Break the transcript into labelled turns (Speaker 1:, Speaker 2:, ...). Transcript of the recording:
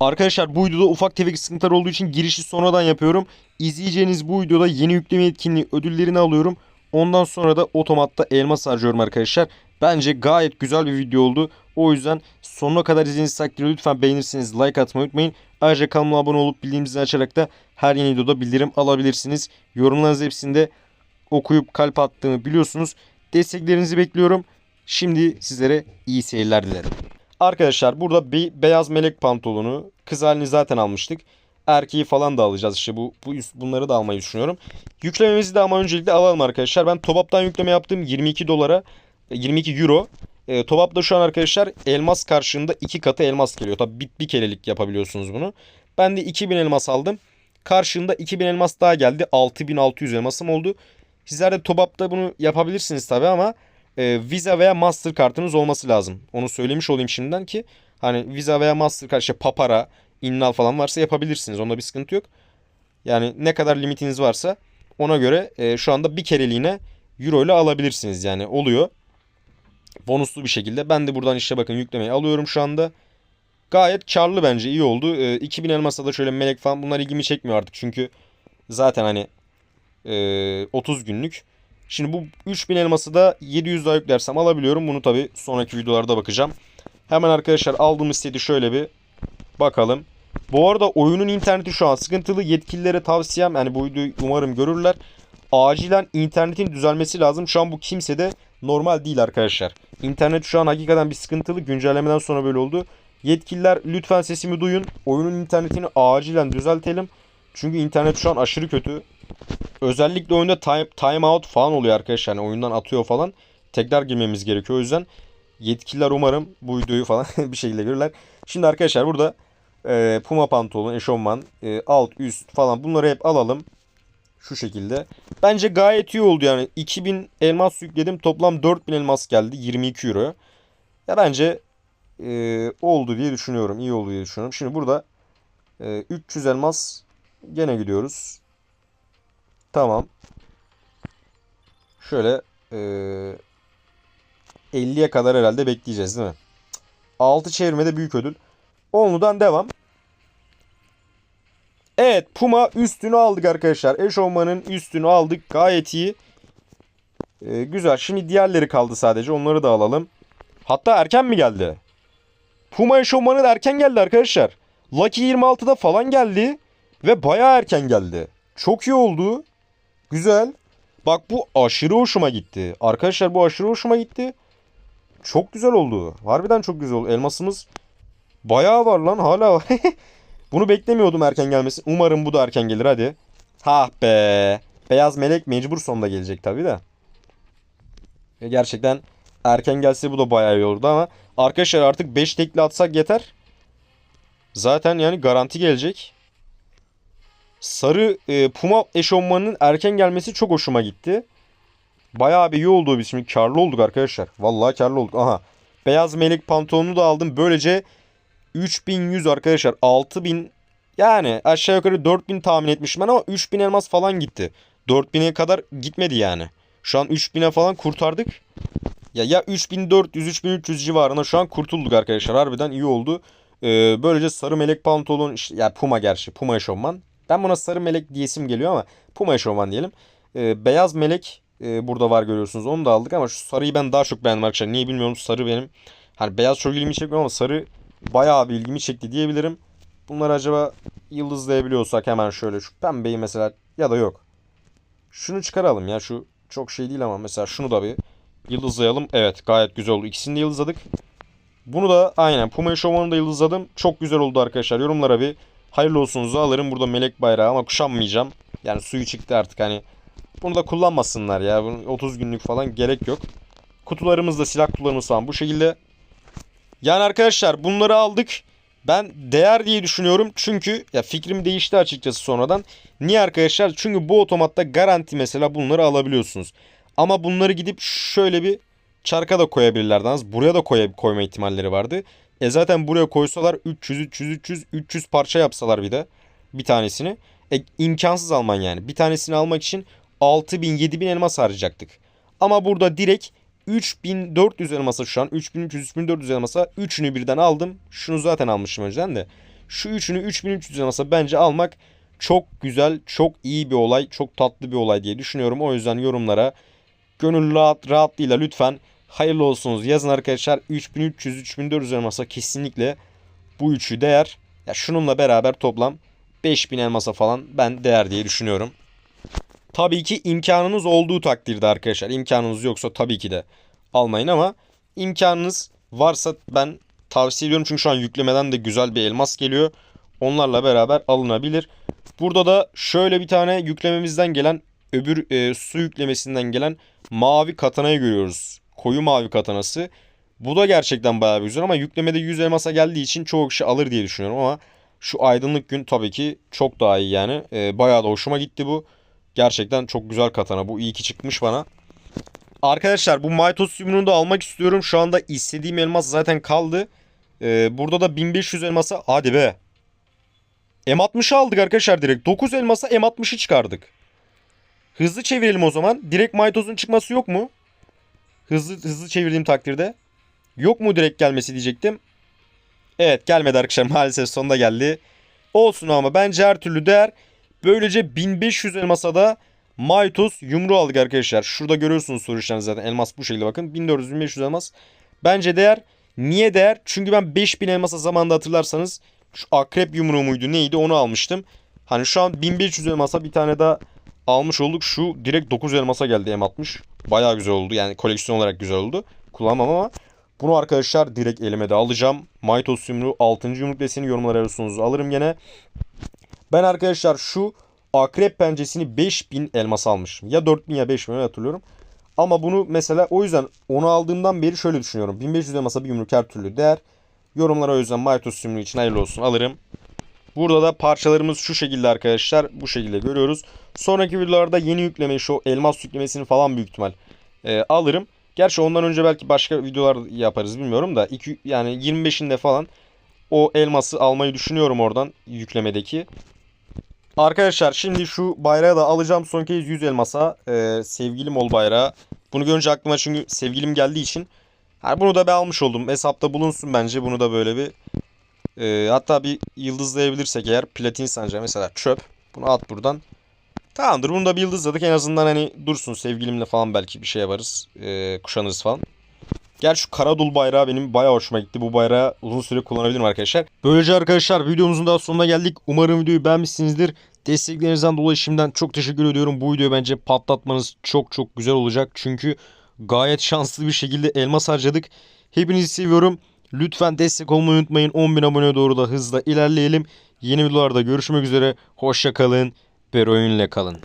Speaker 1: Arkadaşlar bu videoda ufak tefek sıkıntılar olduğu için girişi sonradan yapıyorum. İzleyeceğiniz bu videoda yeni yükleme etkinliği ödüllerini alıyorum. Ondan sonra da otomatta elmas harcıyorum arkadaşlar. Bence gayet güzel bir video oldu. O yüzden sonuna kadar izlediğiniz takdirde lütfen beğenirseniz like atmayı unutmayın. Ayrıca kanalıma abone olup bildiğim zilini açarak da her yeni videoda bildirim alabilirsiniz. Yorumlarınız hepsinde okuyup kalp attığımı biliyorsunuz. Desteklerinizi bekliyorum. Şimdi sizlere iyi seyirler dilerim. Arkadaşlar burada bir beyaz melek pantolonu. Kız halini zaten almıştık. Erkeği falan da alacağız işte bu, bu bunları da almayı düşünüyorum. Yüklememizi de ama öncelikle alalım arkadaşlar. Ben Topap'tan yükleme yaptım 22 dolara 22 euro. E, Topap'ta şu an arkadaşlar elmas karşılığında iki katı elmas geliyor. Tabi bir, bir kerelik yapabiliyorsunuz bunu. Ben de 2000 elmas aldım. Karşılığında 2000 elmas daha geldi. 6600 elmasım oldu. Sizler de Topap'ta bunu yapabilirsiniz tabi ama e, Visa veya Master kartınız olması lazım. Onu söylemiş olayım şimdiden ki hani Visa veya Master kart işte Papara, Innal falan varsa yapabilirsiniz. Onda bir sıkıntı yok. Yani ne kadar limitiniz varsa ona göre e, şu anda bir kereliğine euro ile alabilirsiniz yani oluyor. Bonuslu bir şekilde. Ben de buradan işte bakın yüklemeyi alıyorum şu anda. Gayet karlı bence iyi oldu. E, 2000 elmasa da şöyle melek falan bunlar ilgimi çekmiyor artık. Çünkü zaten hani e, 30 günlük. Şimdi bu 3000 elması da 700 daha yüklersem alabiliyorum. Bunu tabi sonraki videolarda bakacağım. Hemen arkadaşlar aldığımız seti şöyle bir bakalım. Bu arada oyunun interneti şu an sıkıntılı. Yetkililere tavsiyem yani bu videoyu umarım görürler. Acilen internetin düzelmesi lazım. Şu an bu kimsede normal değil arkadaşlar. İnternet şu an hakikaten bir sıkıntılı. Güncellemeden sonra böyle oldu. Yetkililer lütfen sesimi duyun. Oyunun internetini acilen düzeltelim. Çünkü internet şu an aşırı kötü. Özellikle oyunda time, time out falan oluyor arkadaşlar. Yani oyundan atıyor falan. Tekrar girmemiz gerekiyor. O yüzden yetkililer umarım bu videoyu falan bir şekilde görürler. Şimdi arkadaşlar burada e, puma pantolon, eşofman, e, alt, üst falan bunları hep alalım. Şu şekilde. Bence gayet iyi oldu yani. 2000 elmas yükledim. Toplam 4000 elmas geldi. 22 euro. Ya bence e, oldu diye düşünüyorum. İyi oldu diye düşünüyorum. Şimdi burada e, 300 elmas gene gidiyoruz. Tamam. Şöyle e, 50'ye kadar herhalde bekleyeceğiz değil mi? 6 çevirmede büyük ödül. Onludan devam. Evet Puma üstünü aldık arkadaşlar. Eşofmanın üstünü aldık. Gayet iyi. Ee, güzel. Şimdi diğerleri kaldı sadece. Onları da alalım. Hatta erken mi geldi? Puma eşofmanı erken geldi arkadaşlar. Lucky 26'da falan geldi. Ve baya erken geldi. Çok iyi oldu. Güzel. Bak bu aşırı hoşuma gitti. Arkadaşlar bu aşırı hoşuma gitti. Çok güzel oldu. Harbiden çok güzel oldu. Elmasımız bayağı var lan. Hala var. Bunu beklemiyordum erken gelmesi. Umarım bu da erken gelir hadi. Ha be. Beyaz melek mecbur sonunda gelecek tabii de. Ve gerçekten erken gelse bu da bayağı iyi olurdu ama arkadaşlar artık 5 tekli atsak yeter. Zaten yani garanti gelecek. Sarı e, Puma eşofmanının erken gelmesi çok hoşuma gitti. Bayağı bir iyi oldu biz şimdi karlı olduk arkadaşlar. Vallahi karlı olduk. Aha. Beyaz melek pantolonunu da aldım. Böylece 3100 arkadaşlar 6000 yani aşağı yukarı 4000 tahmin etmişim ben ama 3000 elmas falan gitti. 4000'e kadar gitmedi yani. Şu an 3000'e falan kurtardık. Ya ya 3400 3300 civarına şu an kurtulduk arkadaşlar. Harbiden iyi oldu. Ee, böylece sarı melek pantolon işte ya Puma gerçi Puma eşofman. Ben buna sarı melek diyesim geliyor ama Puma eşofman diyelim. Ee, beyaz melek e, burada var görüyorsunuz. Onu da aldık ama şu sarıyı ben daha çok beğendim arkadaşlar. Niye bilmiyorum sarı benim. Hani beyaz çok ilgimi çekmiyor ama sarı bayağı bir ilgimi çekti diyebilirim. Bunları acaba yıldızlayabiliyorsak hemen şöyle şu pembeyi mesela ya da yok. Şunu çıkaralım ya şu çok şey değil ama mesela şunu da bir yıldızlayalım. Evet gayet güzel oldu. İkisini de yıldızladık. Bunu da aynen Puma Eşofman'ı da yıldızladım. Çok güzel oldu arkadaşlar. Yorumlara bir hayırlı olsunuzu alırım. Burada melek bayrağı ama kuşanmayacağım. Yani suyu çıktı artık hani. Bunu da kullanmasınlar ya. Bunun 30 günlük falan gerek yok. Kutularımızda silah kutularımız falan bu şekilde yani arkadaşlar bunları aldık. Ben değer diye düşünüyorum. Çünkü ya fikrim değişti açıkçası sonradan. Niye arkadaşlar? Çünkü bu otomatta garanti mesela bunları alabiliyorsunuz. Ama bunları gidip şöyle bir çarka da koyabilirlerdi. Buraya da koy koyma ihtimalleri vardı. E zaten buraya koysalar 300 300 300 300 parça yapsalar bir de bir tanesini. E imkansız alman yani. Bir tanesini almak için 6000 7000 elmas harcayacaktık. Ama burada direkt 3400 elmasa şu an 3300 3400 elmasa üçünü birden aldım. Şunu zaten almışım önceden de. Şu üçünü 3300 elmasa bence almak çok güzel, çok iyi bir olay, çok tatlı bir olay diye düşünüyorum. O yüzden yorumlara gönül rahat rahatlığıyla lütfen hayırlı olsunuz yazın arkadaşlar. 3300 3400 elmasa kesinlikle bu üçü değer. Ya şununla beraber toplam 5000 elmasa falan ben değer diye düşünüyorum. Tabii ki imkanınız olduğu takdirde arkadaşlar. İmkanınız yoksa tabii ki de almayın ama imkanınız varsa ben tavsiye ediyorum. Çünkü şu an yüklemeden de güzel bir elmas geliyor. Onlarla beraber alınabilir. Burada da şöyle bir tane yüklememizden gelen öbür e, su yüklemesinden gelen mavi katanayı görüyoruz. Koyu mavi katanası. Bu da gerçekten bayağı güzel ama yüklemede 100 elmasa geldiği için çoğu kişi alır diye düşünüyorum ama şu aydınlık gün tabii ki çok daha iyi yani. E, bayağı da hoşuma gitti bu. Gerçekten çok güzel katana. Bu iyi ki çıkmış bana. Arkadaşlar bu Mytos yumruğunu da almak istiyorum. Şu anda istediğim elmas zaten kaldı. Ee, burada da 1500 elmasa. Hadi be. M60'ı aldık arkadaşlar direkt. 9 elmasa M60'ı çıkardık. Hızlı çevirelim o zaman. Direkt Mytos'un çıkması yok mu? Hızlı hızlı çevirdiğim takdirde. Yok mu direkt gelmesi diyecektim. Evet gelmedi arkadaşlar. Maalesef sonunda geldi. Olsun ama bence her türlü değer. Böylece 1500 elmasa da Mytos yumruğu aldık arkadaşlar. Şurada görüyorsunuz soru işareti zaten. Elmas bu şekilde bakın. 1400-1500 elmas. Bence değer. Niye değer? Çünkü ben 5000 elmasa zamanında hatırlarsanız şu akrep yumruğu muydu neydi onu almıştım. Hani şu an 1500 elmasa bir tane daha almış olduk. Şu direkt 9 elmasa geldi M60. Bayağı güzel oldu. Yani koleksiyon olarak güzel oldu. Kullanmam ama bunu arkadaşlar direkt elime de alacağım. Mytos yumruğu 6. yumruk deseni yorumlara arıyorsunuz. Alırım gene. Ben arkadaşlar şu akrep pençesini 5000 elmas almışım. Ya 4000 ya 5000 öyle hatırlıyorum. Ama bunu mesela o yüzden onu aldığımdan beri şöyle düşünüyorum. 1500 elmasa bir yumruk her türlü değer. Yorumlara o yüzden Mytos yumruğu için hayırlı olsun alırım. Burada da parçalarımız şu şekilde arkadaşlar. Bu şekilde görüyoruz. Sonraki videolarda yeni yükleme şu elmas yüklemesini falan büyük ihtimal e, alırım. Gerçi ondan önce belki başka videolar yaparız bilmiyorum da. Iki, yani 25'inde falan o elması almayı düşünüyorum oradan yüklemedeki. Arkadaşlar şimdi şu bayrağı da alacağım son kez 100 elmasa. Ee, sevgilim ol bayrağı. Bunu görünce aklıma çünkü sevgilim geldiği için. Yani bunu da ben almış oldum. Hesapta bulunsun bence. Bunu da böyle bir e, hatta bir yıldızlayabilirsek eğer platin sancağı mesela çöp. Bunu at buradan. Tamamdır bunu da bir yıldızladık. En azından hani dursun sevgilimle falan belki bir şey yaparız. E, kuşanırız falan. Gerçi şu Karadul bayrağı benim bayağı hoşuma gitti. Bu bayrağı uzun süre kullanabilirim arkadaşlar. Böylece arkadaşlar videomuzun daha sonuna geldik. Umarım videoyu beğenmişsinizdir. Desteklerinizden dolayı şimdiden çok teşekkür ediyorum. Bu videoyu bence patlatmanız çok çok güzel olacak. Çünkü gayet şanslı bir şekilde elmas harcadık. Hepinizi seviyorum. Lütfen destek olmayı unutmayın. 10.000 aboneye doğru da hızla ilerleyelim. Yeni videolarda görüşmek üzere. Hoşça kalın. Beroyunle kalın.